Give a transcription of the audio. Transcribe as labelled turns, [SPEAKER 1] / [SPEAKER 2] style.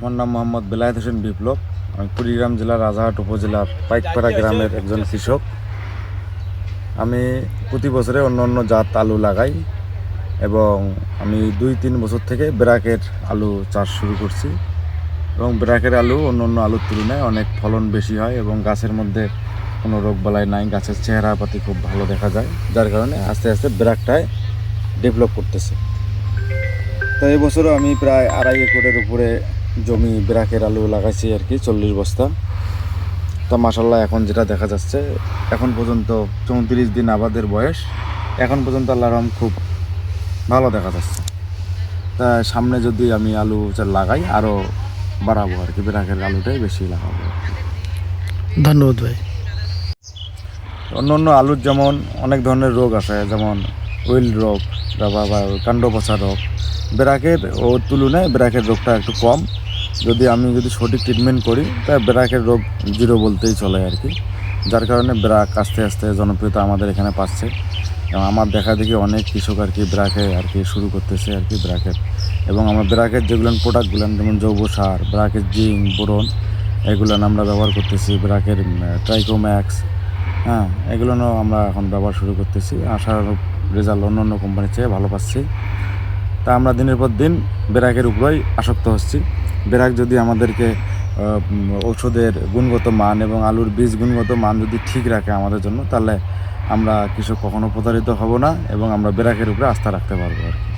[SPEAKER 1] আমার নাম মোহাম্মদ বেলায়েত হোসেন বিপ্লব। আমি কুড়িগ্রাম জেলার রাজাহাট উপজেলার পাইকপাড়া গ্রামের একজন কৃষক। আমি প্রতি বছরে অন্য অন্য জাত আলু লাগাই এবং আমি দুই তিন বছর থেকে ব্রাকের আলু চাষ শুরু করছি এবং ব্রাকের আলু অন্য অন্য আলুর তুলনায় অনেক ফলন বেশি হয় এবং গাছের মধ্যে কোনো রোগ বালাই নাই, গাছের চেহারা পাতি খুব ভালো দেখা যায়, যার কারণে আস্তে আস্তে ব্রাকটায় ডেভেলপ করতেছে। তো এবছরও আমি প্রায় আড়াই একরের উপরে জমি ব্রাকের আলু লাগাইছি আর কি চল্লিশ বস্তা। তা মাসাল্লাহ এখন যেটা দেখা যাচ্ছে এখন পর্যন্ত চৌত্রিশ দিন আবাদের বয়স এখন পর্যন্ত আল্লাহ রহম খুব ভালো দেখা যাচ্ছে। তা সামনে যদি আমি আলু লাগাই আরও বাড়াবো আর কি ব্রাকের আলুটাই বেশি লাগাবো।
[SPEAKER 2] ধন্যবাদ ভাই।
[SPEAKER 1] অন্য অন্য আলুর যেমন অনেক ধরনের রোগ আছে যেমন ওয়েল রোগ, বা বা কাণ্ড পচা রোগ। ব্রাকের ওর তুলনায় ব্রাকের রোগটা একটু কম। যদি আমি যদি সঠিক ট্রিটমেন্ট করি, তা ব্রাকের রোগ জিরো বলতেই চলে আর কি। যার কারণে ব্রাক আস্তে আস্তে জনপ্রিয়তা আমাদের এখানে পাচ্ছে। এবং আমার দেখা দেখি অনেক কৃষক আর কি ব্রাকে আর কি শুরু করতেছে আর কি ব্রাকের এবং আমার ব্রাকের যেগুলো প্রোডাক্টগুলো যেমন জৈব সার ব্রাকের জিঙ্ক, বোরন এগুলো আমরা ব্যবহার করতেছি। ব্রাকের ট্রাইকোম্যাক্স হ্যাঁ এগুলো আমরা এখন ব্যবহার শুরু করতেছি। আশার রেজাল্ট অন্য অন্য কোম্পানির চেয়ে ভালো পাচ্ছি। তা আমরা দিনের পর দিন ব্রাকের উপরেই আসক্ত হচ্ছি। ব্রাক যদি আমাদেরকে ঔষধের গুণগত মান এবং আলুর বীজ গুণগত মান যদি ঠিক রাখে আমাদের জন্য, তাহলে আমরা কৃষক কখনো প্রতারিত হব না এবং আমরা ব্রাকের উপরে আস্থা রাখতে পারব আর কি।